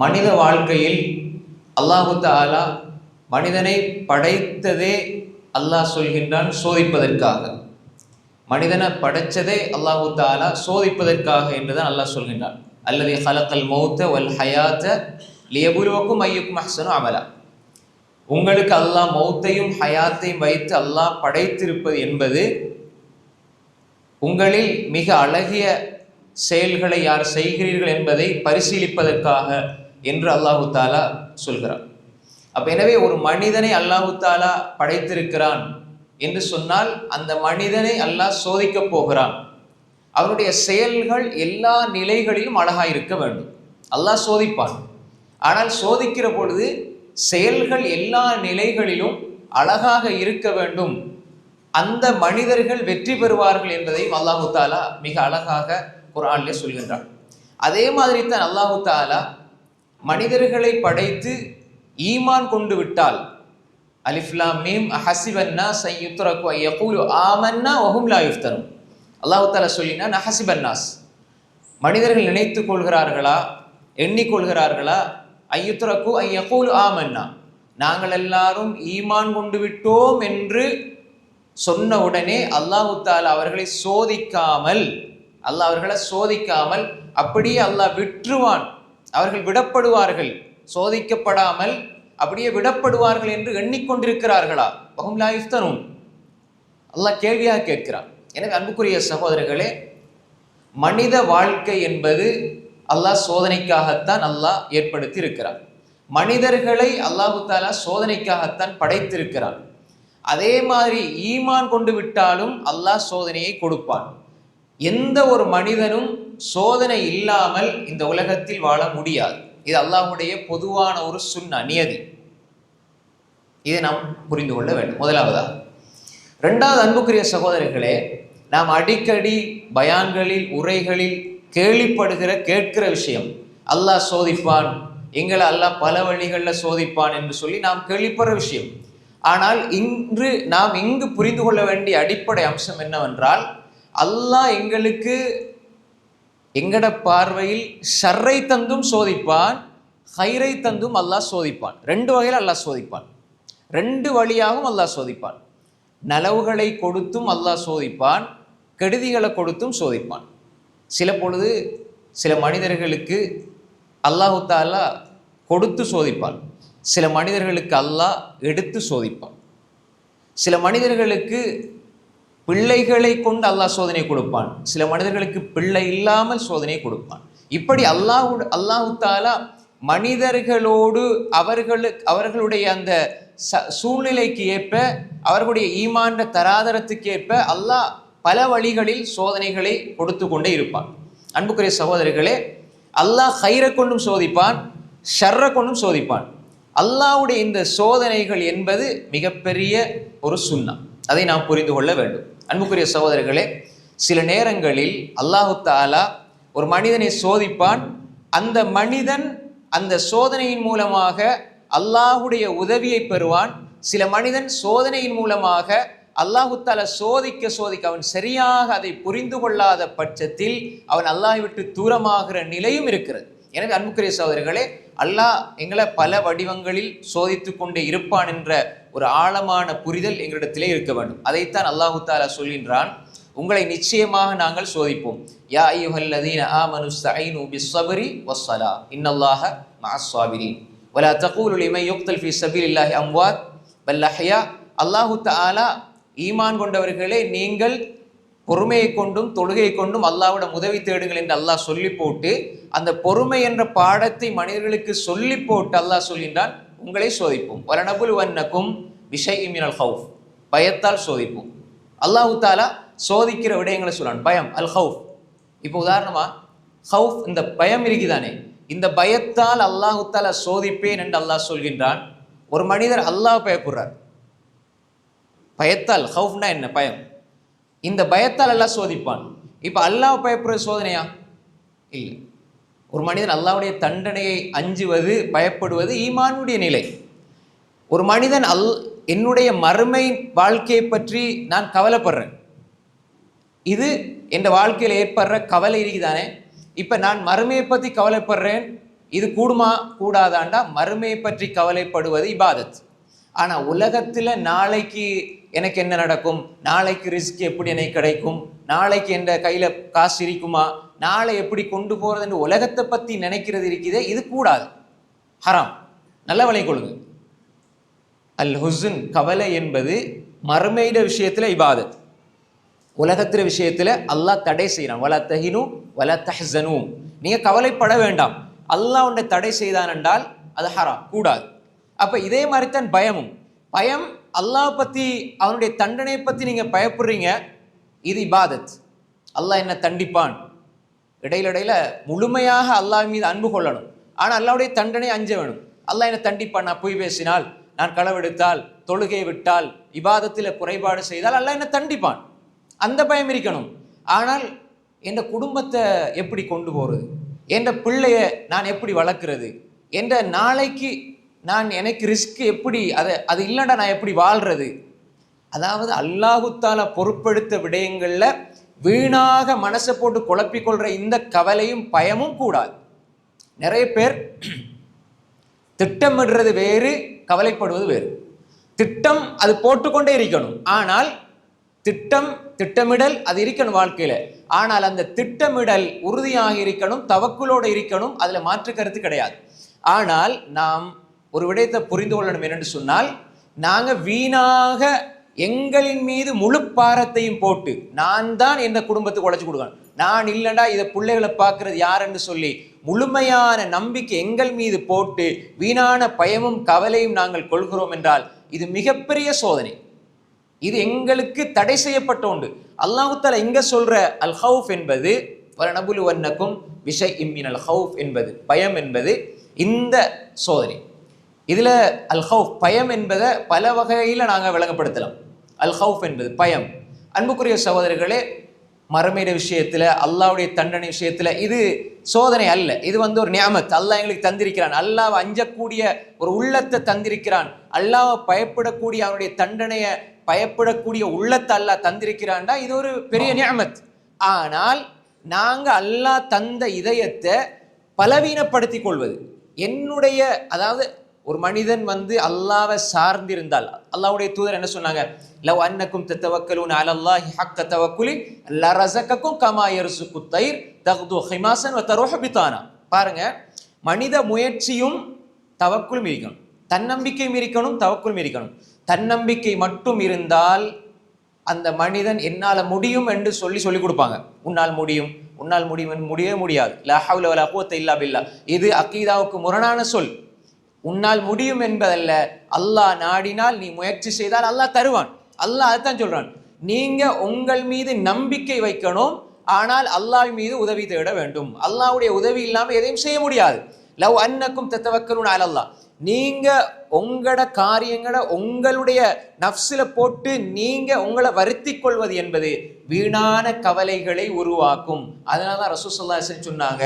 மனித வாழ்க்கையில் அல்லாஹு தாலா மனிதனை படைத்ததே அல்லாஹ் சொல்கின்றான் சோதிப்பதற்காக. மனிதனை படைத்ததே அல்லாஹு தாலா சோதிப்பதற்காக என்றுதான் அல்லாஹ் சொல்கின்றான். அல்லது ஹலக்கல் மௌத்த வல் ஹயாத்த லியபுருவக்கும் ஐயுக்கும் அஹ்சனு அமலா. உங்களுக்கு அல்லாஹ் மௌத்தையும் ஹயாத்தையும் வைத்து அல்லாஹ் படைத்திருப்பது என்பது உங்களில் மிக அழகிய செயல்களை யார் செய்கிறீர்கள் என்பதை பரிசீலிப்பதற்காக என்று அல்லாஹு தாலா சொல்கிறார் அப்ப எனவே ஒரு மனிதனை அல்லாஹு தாலா படைத்திருக்கிறான் என்று சொன்னால் அந்த மனிதனை அல்லாஹ் சோதிக்கப் போகிறான். அவருடைய செயல்கள் எல்லா நிலைகளிலும் அழகாக இருக்க வேண்டும். அல்லாஹ் சோதிப்பான். ஆனால் சோதிக்கிற பொழுது செயல்கள் எல்லா நிலைகளிலும் அழகாக இருக்க வேண்டும். அந்த மனிதர்கள் வெற்றி பெறுவார்கள் என்பதையும் அல்லாஹு தாலா மிக அழகாக குரான்ல சொல்கின்றான். அதே மாதிரி தான் அல்லாஹு தாலா மனிதர்களை படைத்து ஈமான் கொண்டு விட்டால் அலிஃப்லாம் மீம் ஹசிபன்னா சையுத்ரகு யகூலு ஆமன்னா வஹும் லா யுஃப்தரும் அல்லாஹு தாலா சொல்லினா நஹசிபன்னாஸ் மனிதர்கள் நினைத்து கொள்கிறார்களா? எண்ணிக்கொள்கிறார்களா? ஐயுத்ரகு ஐயகூலு ஆமன்னா. நாங்கள் எல்லாரும் ஈமான் கொண்டு விட்டோம் என்று சொன்ன உடனே அல்லாஹு தாலா அவர்களை சோதிக்காமல் அல்லாஹ் அவர்களை சோதிக்காமல் அப்படியே அல்லாஹ் விட்டுருவான். அவர்கள் விடப்படுவார்கள். சோதிக்கப்படாமல் அப்படியே விடப்படுவார்கள் என்று எண்ணிக்கொண்டிருக்கிறார்களா? பகும் லாயுஃப்தனும் அல்லாஹ் கேள்வியாக கேட்கிறான். எனவே அன்புக்குரிய சகோதரர்களே மனித வாழ்க்கை என்பது அல்லாஹ் சோதனைக்காகத்தான் அல்லாஹ் ஏற்படுத்தி இருக்கிறான் மனிதர்களை அல்லாஹு தாலா சோதனைக்காகத்தான் படைத்திருக்கிறான். அதே மாதிரி ஈமான் கொண்டு விட்டாலும் அல்லாஹ் சோதனையை கொடுப்பான். எந்த ஒரு மனிதனும் சோதனை இல்லாமல் இந்த உலகத்தில் வாழ முடியாது. இது அல்லாஹுடைய பொதுவான ஒரு சுண்ண நியதி. இதை நாம் புரிந்து கொள்ள வேண்டும். முதலாவதா ரெண்டாவது அன்புக்குரிய சகோதரர்களே நாம் அடிக்கடி பயான்களில் உரைகளில் கேள்விப்படுகிற கேட்கிற விஷயம் அல்லாஹ் சோதிப்பான் எங்களை அல்லாஹ் பல வழிகளில் சோதிப்பான் என்று சொல்லி நாம் கேள்விப்படுற விஷயம். ஆனால் இன்று நாம் இங்கு புரிந்து கொள்ள வேண்டிய அடிப்படை அம்சம் என்னவென்றால் அல்லாஹ் எங்களுக்கு எங்கட பார்வையில் ஷர்ரை தந்தும் சோதிப்பான் ஹைரை தந்தும் அல்லாஹ் சோதிப்பான். ரெண்டு வகையில் அல்லாஹ் சோதிப்பான். ரெண்டு வழியாகவும் அல்லாஹ் சோதிப்பான். நலவுகளை கொடுத்தும் அல்லாஹ் சோதிப்பான் கெடுதிகளை கொடுத்தும் சோதிப்பான். சில பொழுது சில மனிதர்களுக்கு அல்லாஹு தாலா கொடுத்து சோதிப்பான். சில மனிதர்களுக்கு அல்லாஹ் எடுத்து சோதிப்பான். சில மனிதர்களுக்கு பிள்ளைகளை கொண்டு அல்லாஹ் சோதனை கொடுப்பான். சில மனிதர்களுக்கு பிள்ளை இல்லாமல் சோதனை கொடுப்பான். இப்படி அல்லாஹு அல்லாஹு தாலா மனிதர்களோடு அவர்களுக்கு அவர்களுடைய அந்த ச சூழ்நிலைக்கு ஏற்ப அவர்களுடைய ஈமான்ற தராதரத்துக்கு ஏற்ப அல்லாஹ் பல வழிகளில் சோதனைகளை கொடுத்து கொண்டே இருப்பான். அன்புக்குரிய சகோதரர்களே அல்லாஹ் ஹைரை கொண்டும் சோதிப்பான் ஷர்ரை கொண்டும் சோதிப்பான். அல்லாஹ்வுடைய இந்த சோதனைகள் என்பது மிகப்பெரிய ஒரு சுண்ணா. அதை நாம் புரிந்து கொள்ள வேண்டும். அன்புக்குரிய சகோதரர்களே சில நேரங்களில் அல்லாஹு தாலா ஒரு மனிதனை சோதிப்பான். அந்த மனிதன் அந்த சோதனையின் மூலமாக அல்லாஹுடைய உதவியை பெறுவான். சில மனிதன் சோதனையின் மூலமாக அல்லாஹு தாலா சோதிக்க சோதிக்க அவன் சரியாக அதை புரிந்து கொள்ளாத பட்சத்தில் அவன் அல்லாஹ் விட்டு தூரமாகிற நிலையும் இருக்கிறது. எனவே அன்புக்குரிய சகோதரர்களே அல்லாஹ் எங்களை பல வடிவங்களில் சோதித்து கொண்டே இருப்பான் என்ற ஒரு ஆழமான புரிதல் எங்களிடத்திலே இருக்க வேண்டும். அதைத்தான் அல்லாஹு தாலா சொல்கின்றான். உங்களை நிச்சயமாக நாங்கள் சோதிப்போம். யா ஐயுஹல்லதீன ஆமனு ஸ்தஈனு பிஸ்ஸபரி வஸ்ஸலா இன்னல்லாஹ மஅஸ்ஸாபிரீன் வலா தகூலு லிமன் யுக்தல் ஃபீ சபீலில்லாஹி அம்வாத் பல் அஹ்யா. அல்லாஹு தஆலா ஈமான் கொண்டவர்களே நீங்கள் பொறுமையை கொண்டும் தொழுகை கொண்டும் அல்லாஹ்விடம் உதவி தேடுங்கள் என்று அல்லாஹ் சொல்லி போட்டு அந்த பொறுமை என்ற பாடத்தை மனிதர்களுக்கு சொல்லி போட்டு அல்லாஹ் சொல்கின்றான். உங்களை சோதிப்போம். வலனபுல் வன்னக்கும் விஷய் இமினல் ஹவுஃப். பயத்தால் சோதிப்போம். அல்லாஹு தாலா சோதிக்கிற விடயங்களை சொல்லணும் பயம் அல் ஹவுஃப். இப்போ உதாரணமாக ஹவுஃப் இந்த பயம் இருக்குதானே? இந்த பயத்தால் அல்லாஹு தாலா சோதிப்பேன் என்று அல்லாஹ் சொல்கின்றான். ஒரு மனிதர் அல்லாஹ் பயப்படுறார். பயத்தால் ஹவுஃப்னா என்ன? பயம். இந்த பயத்தால் அல்லாஹ் சோதிப்பான். இப்போ அல்லாஹ் பயப்படுற சோதனையா? இல்லை. ஒரு மனிதன் அல்லாவுடைய தண்டனையை அஞ்சுவது பயப்படுவது ஈமானுடைய நிலை. ஒரு மனிதன் அல் என்னுடைய மறுமை வாழ்க்கையை பற்றி நான் கவலைப்படுறேன். இது என் வாழ்க்கையில் ஏற்படுற கவலை இருக்குதானே? இப்போ நான் மறுமையை பற்றி கவலைப்படுறேன் இது கூடுமா கூடாதாண்டா? மறுமையை பற்றி கவலைப்படுவது இபாதத். ஆனால் உலகத்தில் நாளைக்கு எனக்கு என்ன நடக்கும்? நாளைக்கு ரிஸ்க் எப்படி எனக்கு கிடைக்கும்? நாளைக்கு என் கையில் காசு இருக்குமா? நாளை எப்படி கொண்டு போகிறதுன்னு உலகத்தை பற்றி நினைக்கிறது இருக்குதே இது கூடாது. ஹராம். நல்ல வழி கொள்ளுங்க. அல் ஹுசுன் கவலை என்பது மறுமையிட விஷயத்தில் இபாதத். உலகத்திற விஷயத்தில் அல்லாஹ் தடை செய்கிறான் வல தஹினு வல தஹனும் நீங்கள் கவலைப்பட வேண்டாம். அல்லாஹ் உன்னை தடை செய்தான் என்றால் அது ஹராம் கூடாது. அப்போ இதே மாதிரி தான் பயமும். பயம் அல்லாஹ் பற்றி அவனுடைய தண்டனையை பற்றி நீங்கள் பயப்படுறீங்க இது இபாதத். அல்லாஹ் என்ன தண்டிப்பான். இடையில முழுமையாக அல்லாஹ் மீது அன்பு கொள்ளணும். ஆனால் அல்லாவுடைய தண்டனை அஞ்ச வேணும். அல்லாஹ் என்னை தண்டிப்பான். நான் பொய் பேசினால் நான் களவெடுத்தால் தொழுகை விட்டால் இபாதத்தில் குறைபாடு செய்தால் அல்லாஹ் என்னை தண்டிப்பான். அந்த பயம் இருக்கணும். ஆனால் என் குடும்பத்தை எப்படி கொண்டு போகிறது என் பிள்ளைய நான் எப்படி வளர்க்குறது? என்ற நாளைக்கு நான் எனக்கு ரிஸ்க் எப்படி அதை அது இல்லைன்னா நான் எப்படி வாழ்கிறது அதாவது அல்லாஹுத்தால பொறுப்படுத்த விடயங்களில் வீணாக மனசை போட்டு குழப்பிக் கொள்ற இந்த கவலையும் பயமும் கூடாது. நிறைய பேர் திட்டமிடுறது வேறு கவலைப்படுவது வேறு. திட்டம் அது போட்டுக்கொண்டே இருக்கணும். ஆனால் திட்டம் திட்டமிடல் அது இருக்கணும் வாழ்க்கையில. ஆனால் அந்த திட்டமிடல் உறுதியாக இருக்கணும் தவக்குலோடு இருக்கணும் அதுல மாற்று கருத்து கிடையாது. ஆனால் நாம் ஒரு விடயத்தை புரிந்து கொள்ளணும் என்னன்னு சொன்னால் நாங்கள் வீணாக எங்களின் மீது முழு பாரத்தையும் போட்டு நான் தான் எந்த குடும்பத்துக்கு உழைச்சி கொடுக்கணும். நான் இல்லைண்டா இதை பிள்ளைகளை பார்க்கறது யாருன்னு சொல்லி முழுமையான நம்பிக்கை எங்கள் மீது போட்டு வீணான பயமும் கவலையும் நாங்கள் கொள்கிறோம் என்றால் இது மிகப்பெரிய சோதனை. இது எங்களுக்கு தடை செய்யப்பட்ட உண்டு அல்லாஹுத்தால தாலா எங்க சொல்ற அல் ஹவுஃப் என்பது நபுலு வன்னக்கும் விஷய் இம்மின் அல் ஹவுஃப் என்பது பயம் என்பது இந்த சோதனை. இதுல அல் ஹவுஃப் பயம் என்பதை பல வகையில நாங்கள் விளங்கப்படுத்தலாம். அல் ஹவுஃப் என்பது பயம். அன்புக்குரிய சகோதரர்களே மரமேட விஷயத்துல அல்லாஹ்வுடைய தண்டனை விஷயத்துல இது சோதனை அல்ல. இது வந்து ஒரு நியாமத். அல்லாஹ் எங்களுக்கு தந்திருக்கிறான். அல்லாஹ் அஞ்சக்கூடிய ஒரு உள்ளத்தை தந்திருக்கிறான். அல்லாஹ் பயப்படக்கூடிய அவனுடைய தண்டனையை பயப்படக்கூடிய உள்ளத்தை அல்லாஹ் தந்திருக்கிறான்டா. இது ஒரு பெரிய நியாமத். ஆனால் நாங்க அல்லாஹ் தந்த இதயத்தை பலவீனப்படுத்திக் கொள்வது. என்னுடைய அதாவது ஒரு மனிதன் வந்து அல்லாவை சார்ந்திருந்தால் அல்லாவுடைய தூதர் என்ன சொன்னாங்க? லவ் அன்னக்கும் தத்தவக்கலூன் அலல்லாஹி ஹக்க தவக்குலி லரசக்கக்கும் கமா யர்சுக்கு குத்தைர் தகுது ஹிமாசன் வ தரோஹ பித்தானா. பாருங்க மனித முயற்சியும் தவக்குலும் இருக்கணும் தன்னம்பிக்கையும் இருக்கணும் தவக்குலும் இருக்கணும் தன்னம்பிக்கை மட்டும் இருந்தால் அந்த மனிதன் என்னால் முடியும் என்று சொல்லி சொல்லி கொடுப்பாங்க. உன்னால் முடியும் உன்னால் முடியும் என்று முடியவே முடியாது. லா ஹவ்ல இல்லா பில்லா. இது அக்கீதாவுக்கு முரணான சொல். உன்னால் முடியும் என்பதல்ல. அல்லாஹ் நாடினால் நீ முயற்சி செய்தால் அல்லாஹ் தருவான். அல்லாஹ் அதுதான் சொல்றான். நீங்க உங்கள் மீது நம்பிக்கை வைக்கணும். ஆனால் அல்லாஹ் மீது உதவி தேட வேண்டும். அல்லாஹ்வுடைய உதவி இல்லாமல் எதையும் செய்ய முடியாது. லவ் அன்னக்கும் தத்தவக்கரும் அல்லாஹ் நீங்க உங்களோட காரியங்களை உங்களுடைய நஃப்ஸில் போட்டு நீங்க உங்களை வருத்தி கொள்வது என்பது வீணான கவலைகளை உருவாக்கும். அதனால தான் ரசூசல்லா சொன்னாங்க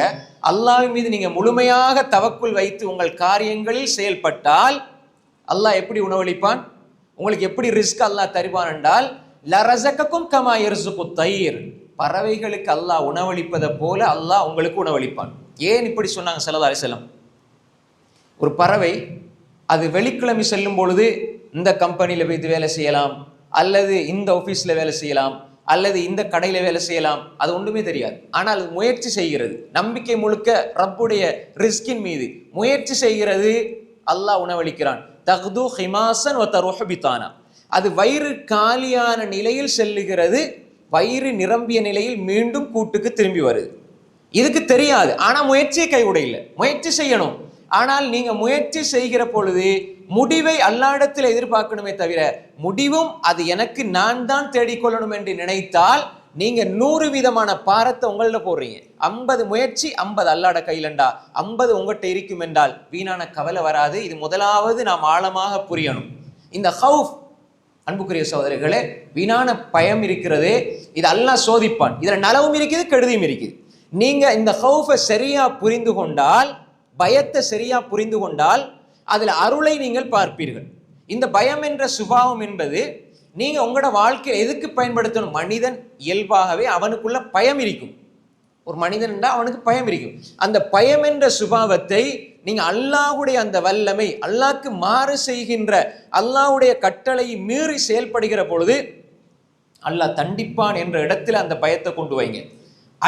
அல்லாவின் மீது நீங்க முழுமையாக தவக்குள் வைத்து உங்கள் காரியங்களில் செயல்பட்டால் அல்லாஹ் எப்படி உணவளிப்பான்? உங்களுக்கு எப்படி ரிஸ்க் அல்லாஹ் தருவான் என்றால் லரசக்கும் கமா எர்சுக்கு தயிர். பறவைகளுக்கு அல்லாஹ் உணவளிப்பதை போல அல்லாஹ் உங்களுக்கு உணவளிப்பான். ஏன் இப்படி சொன்னாங்க சல்லா அலிசல்லாம் ஒரு பறவை அது வெள்ளிக்கிழமை செல்லும் பொழுது இந்த கம்பெனியில் போய் வேலை செய்யலாம் அல்லது இந்த ஆஃபீஸில் வேலை செய்யலாம் அல்லது இந்த கடையில் வேலை செய்யலாம் அது ஒன்றுமே தெரியாது. ஆனால் அது முயற்சி செய்கிறது. நம்பிக்கை முழுக்க ரப்புடைய ரிஸ்கின் மீது முயற்சி செய்கிறது. அல்லாஹ் உணவளிக்கிறான். தகுது ஹிமாசன் ஒ தரோஹபித்தானா அது வயிறு காலியான நிலையில் செல்லுகிறது. வயிறு நிரம்பிய நிலையில் மீண்டும் கூட்டுக்கு திரும்பி வருது. இதுக்கு தெரியாது. ஆனால் முயற்சியை கைவிட இல்லை முயற்சி செய்யணும். ஆனால் நீங்க முயற்சி செய்கிற பொழுது முடிவை அல்லாடத்தில் எதிர்பார்க்கணுமே தவிர முடிவும் அது எனக்கு நான் தான் தேடிக்கொள்ளணும் என்று நினைத்தால் நீங்க நூறு விதமான பாரத்தை உங்கள்ட்ட போடுறீங்க. ஐம்பது முயற்சி ஐம்பது அல்லாட கையிலண்டா. ஐம்பது உங்கள்கிட்ட இருக்கும் என்றால் வீணான கவலை வராது. இது முதலாவது நாம் ஆழமாக புரியணும். இந்த ஹவுஃப் அன்புக்குரிய சோதரிகளே வீணான பயம் இருக்கிறது. இது அல்லாஹ் சோதிப்பான். இதில் நலவும் இருக்குது கெடுதியும் இருக்குது. நீங்க இந்த ஹவுஃபை சரியா புரிந்து கொண்டால் பயத்தை சரியாக புரிந்து கொண்டால் அதில் அருளை நீங்கள் பார்ப்பீர்கள். இந்த பயம் என்ற சுபாவம் என்பது நீங்கள் உங்களோட வாழ்க்கையை எதுக்கு பயன்படுத்தணும்? மனிதன் இயல்பாகவே அவனுக்குள்ள பயம் இருக்கும். ஒரு மனிதன் என்றால் அவனுக்கு பயம் இருக்கும். அந்த பயம் என்ற சுபாவத்தை நீங்கள் அல்லாஹுடைய அந்த வல்லமை அல்லாஹ்க்கு மாறு செய்கின்ற அல்லாஹுடைய கட்டளையை மீறி செயல்படுகிற பொழுது அல்லாஹ் தண்டிப்பான் என்ற இடத்துல அந்த பயத்தை கொண்டு வைங்க.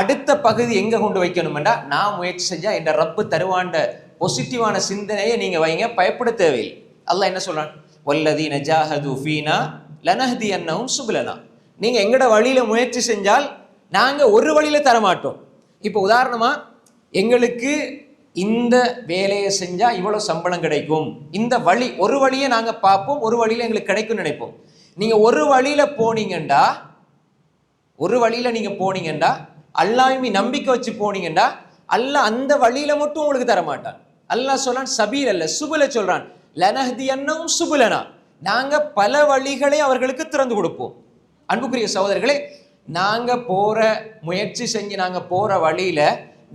அடுத்த பகுதி எங்க கொண்டு வைக்கணும்னா நான் முயற்சி செஞ்சா என் ரப்பு தருவாண்ட பாசிட்டிவான சிந்தனையை நீங்க வைங்க பயப்பட தேவையில்லை. அல்லாஹ் என்ன சொல்றான்? வல்லதீன ஜாஹது ஃபீனா லனஹதி அன்னவும் சுபலனா. நீங்க எங்கட வழியில முயற்சி செஞ்சால் நாங்க ஒரு வழியில தர மாட்டோம் இப்போ உதாரணமா எங்களுக்கு இந்த வேலையை செஞ்சா இவ்வளவு சம்பளம் கிடைக்கும். இந்த வழி ஒரு வழியை நாங்க பார்ப்போம் ஒரு வழியில எங்களுக்கு கிடைக்கும் நினைப்போம். நீங்க ஒரு வழியில போனீங்கண்டா ஒரு வழியில நீங்க போனீங்கண்டா அல்லாஹ்மி நம்பிக்கை வச்சு போனீங்கன்னா அல்லாஹ் அந்த வழியில மட்டும் உங்களுக்கு தர மாட்டான் அல்லாஹ் சொல்றான் சபீர் அல்ல சுபுல சொல்றான். லனஹதி அண்ணவும் சுபுலனா? நாங்க பல வழிகளை அவர்களுக்கு திறந்து கொடுப்போம். அன்புக்குரிய சகோதரர்களே நாங்க போற முயற்சி செஞ்சு நாங்க போற வழியில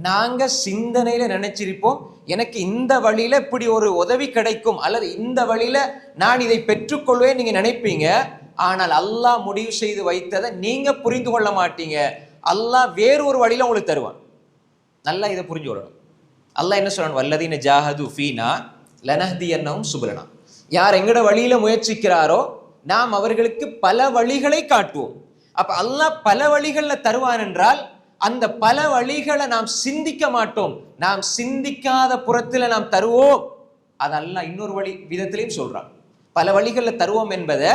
நாங்க சிந்தனையில நினைச்சிருப்போம். எனக்கு இந்த வழியில இப்படி ஒரு உதவி கிடைக்கும் அல்லது இந்த வழியில நான் இதை பெற்றுக்கொள்வேன் நீங்க நினைப்பீங்க. ஆனால் அல்லாஹ் முடிவு செய்து வைத்ததை நீங்க புரிந்து கொள்ள மாட்டீங்க. அல்லாஹ் வேறு ஒரு வழியில உங்களுக்கு தருவான். நல்லா இதை புரிஞ்சு கொள்ளணும். அல்லாஹ் என்ன சொல்லணும் வல்லதீன ஜாஹது ஃபீனா லனஹதி என்னவும் சுபலனா. யார் எங்கட வழியில் முயற்சிக்கிறாரோ நாம் அவர்களுக்கு பல வழிகளை காட்டுவோம். அப்போ அல்லாஹ் பல வழிகளில் தருவான் என்றால் அந்த பல வழிகளை நாம் சிந்திக்க மாட்டோம். நாம் சிந்திக்காத புறத்தில் நாம் தருவோம். அது இன்னொரு வழி விதத்திலையும் சொல்றான். பல வழிகளில் தருவோம் என்பதை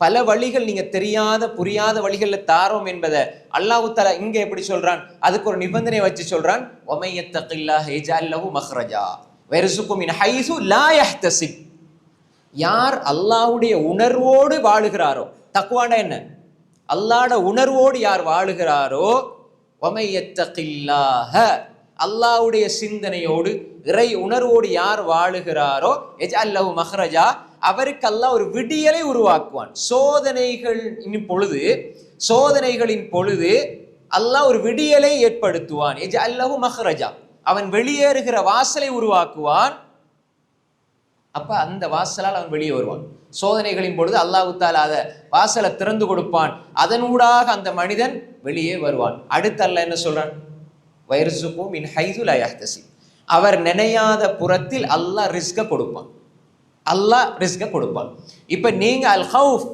பல வழிகள் நீங்க தெரியாத புரியாத வழிகள்ல தாரோம் என்பதை அல்லாஹு தலா இங்க எப்படி சொல்றான்? அதுக்கு ஒரு நிபந்தனை வச்சு சொல்றான். மஹ்ரஜா. யார் அல்லாஹுடைய உணர்வோடு வாழுகிறாரோ தக்குவாண்டா என்ன? அல்லாட உணர்வோடு யார் வாழுகிறாரோ ஒமையத்தகில்லாஹ அல்லாஹ்வுடைய சிந்தனையோடு இறை உணர்வோடு யார் வாழுகிறாரோ எஜ் அல்லவு மஹ்ரஜா. அவருக்கெல்லாம் ஒரு விடியலை உருவாக்குவான். சோதனைகளின் பொழுது சோதனைகளின் பொழுது அல்லாஹ் ஒரு விடியலை ஏற்படுத்துவான். எஜ் அல்லஹு மஹ்ரஜா. அவன் வெளியேறுகிற வாசலை உருவாக்குவான். அப்ப அந்த வாசலால் அவன் வெளியே வருவான். சோதனைகளின் பொழுது அல்லாஹு தாலா அதை வாசலை திறந்து கொடுப்பான். அதனூடாக அந்த மனிதன் வெளியே வருவான். அடுத்து அல்ல என்ன சொல்றான்? வைரசுக்கும் மின் ஹைதுல் அவர் நினையாத புறத்தில் அல்லாஹ் ரிஸ்க கொடுப்பான். அல்லாஹ் ரிஸ்கை கொடுப்பான். இப்போ நீங்கள் அல் ஹவுஃப்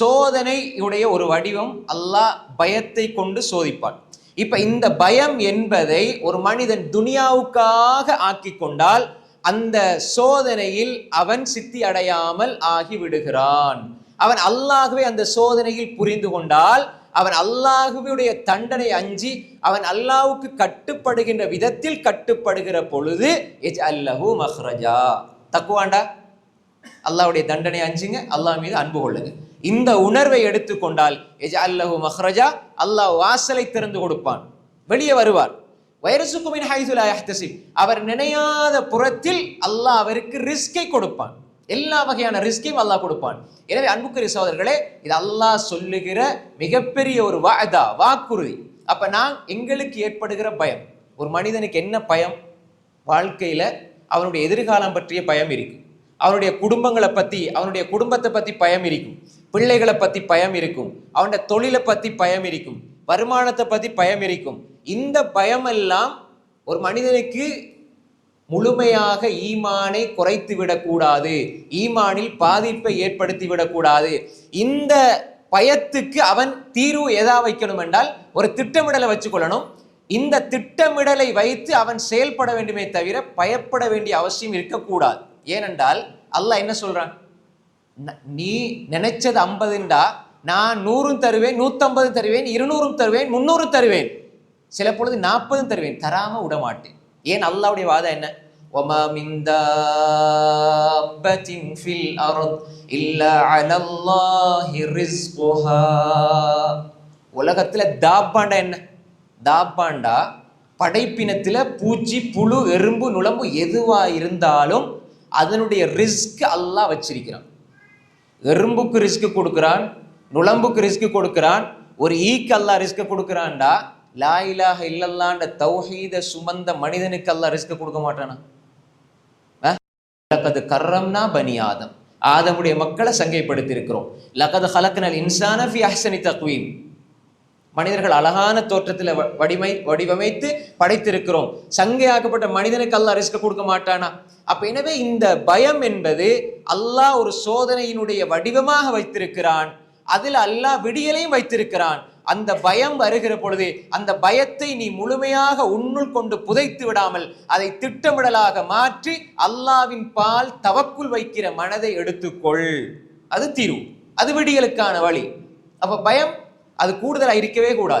சோதனையுடைய ஒரு வடிவம் அல்லாஹ் பயத்தை கொண்டு சோதிப்பான். இப்போ இந்த பயம் என்பதை ஒரு மனிதன் துனியாவுக்காக ஆக்கி கொண்டால் அந்த சோதனையில் அவன் சித்தி அடையாமல் ஆகிவிடுகிறான். அவன் அல்லாகவே அந்த சோதனையில் புரிந்து கொண்டால் அவன் அல்லாஹுடைய தண்டனை அஞ்சி அவன் அல்லாவுக்கு கட்டுப்படுகின்ற விதத்தில் கட்டுப்படுகிற பொழுது எஜ் அல்லஹூ மஹ்ரஜா. தக்குவாண்டா? அல்லாவுடைய தண்டனை அஞ்சுங்க அல்லாஹ் மீது அன்பு கொள்ளுங்க. இந்த உணர்வை எடுத்துக்கொண்டால் எஜா அல்லஹு மஹ்ரஜா அல்லாஹ் வாசலை திறந்து கொடுப்பான். வெளியே வருவார். வைரசுக்குமின் ஹைசுலா யஹ்தசிப் அவர் நினையாத புறத்தில் அல்லாஹ் அவருக்கு ரிஸ்கை கொடுப்பான். எல்லா வகையான ரிஸ்கையும் அல்லாஹ் கொடுப்பான். எனவே அன்புக்குரிய சகோதரர்களே இது அல்லாஹ் சொல்லுகிற மிகப்பெரிய ஒரு வாதா வாக்குறுதி. அப்ப நான் எங்களுக்கு ஏற்படுகிற பயம். ஒரு மனிதனுக்கு என்ன பயம்? வாழ்க்கையில அவனுடைய எதிர்காலம் பற்றிய பயம் இருக்குது அவனுடைய குடும்பங்களை பற்றி அவனுடைய குடும்பத்தை பற்றி பயம் இருக்கும். பிள்ளைகளை பற்றி பயம் இருக்கும். அவனுடைய தொழிலை பற்றி பயம் இருக்கும். வருமானத்தை பற்றி பயம் இருக்கும். இந்த பயமெல்லாம் ஒரு மனிதனுக்கு முழுமையாக ஈமானை குறைத்து விடக்கூடாது. ஈமானில் பாதிப்பை ஏற்படுத்தி விடக்கூடாது. இந்த பயத்துக்கு அவன் தீர்வு எதா வைக்கணும் என்றால் ஒரு திட்டமிடலை வச்சுக்கொள்ளணும். இந்த திட்டமிடலை வைத்து அவன் செயல்பட வேண்டுமே தவிர பயப்பட வேண்டிய அவசியம் இருக்கக்கூடாது. ஏனென்றால் அல்லாஹ் என்ன சொல்றான் ந- நீ நினைச்சது ஐம்பதுண்டா நான் நூறும் தருவேன் நூத்தம்பது தருவேன் இருநூறும் தருவேன் முந்நூறும் தருவேன் சில பொழுது நாற்பதும் தருவேன் தராம விட மாட்டேன் ஏன் அல்லாஹ்வுடைய வாதம் என்ன وَمَا مِن دَابَّةٍ فِي الْأَرْضِ إِلَّا عَلَى اللَّهِ رِزْقُهَا உலகத்துல தாப்பாண்டா என்ன தாப்பாண்டா படைப்பினத்துல பூச்சி புழு எறும்பு நுளம்பு எதுவா இருந்தாலும் அதனுடைய ரிஸ்க் அல்லாஹ் வச்சிருக்கிறான். எறும்புக்கு ரிஸ்க் கொடுக்குறான் நுழம்புக்கு ரிஸ்க் கொடுக்குறான் ஒரு ஈக்கு அல்லாஹ் ரிஸ்க் கொடுக்குறான்டா லா இலாஹ இல்லல்லான்ற தௌஹீத சுமந்த மனிதனுக்கு அல்லாஹ் ரிஸ்க் கொடுக்க மாட்டானா? லக்கது கர்ரம்னா பனி ஆதம். ஆதமுடைய மக்களை சங்கைப்படுத்தி இருக்கிறோம் லக்கது ஹலக்னல் இன்சான ஃபி அஹ்சனி தக்வீம். மனிதர்கள் அழகான தோற்றத்தில் வ- வடிமை வடிவமைத்து படைத்திருக்கிறோம். சங்கையாக்கப்பட்ட மனிதனுக்கு அல்லாஹ் ரிஸ்க் கொடுக்க மாட்டானா? அப்ப எனவே இந்த பயம் என்பது அல்லாஹ் ஒரு சோதனையினுடைய வடிவமாக வைத்திருக்கிறான். அதில் அல்லாஹ் விடியலையும் வைத்திருக்கிறான். அந்த பயம் வருகிற பொழுது அந்த பயத்தை நீ முழுமையாக உன்னுள் கொண்டு புதைத்து விடாமல் அதை திட்டமிடலாக மாற்றி அல்லாவின் பால் தவக்குள் வைக்கிற மனதை எடுத்துக்கொள். அது தீர்வு. அது விடியலுக்கான வழி. அப்ப பயம் அது கூடுதலாக இருக்கவே கூடாது.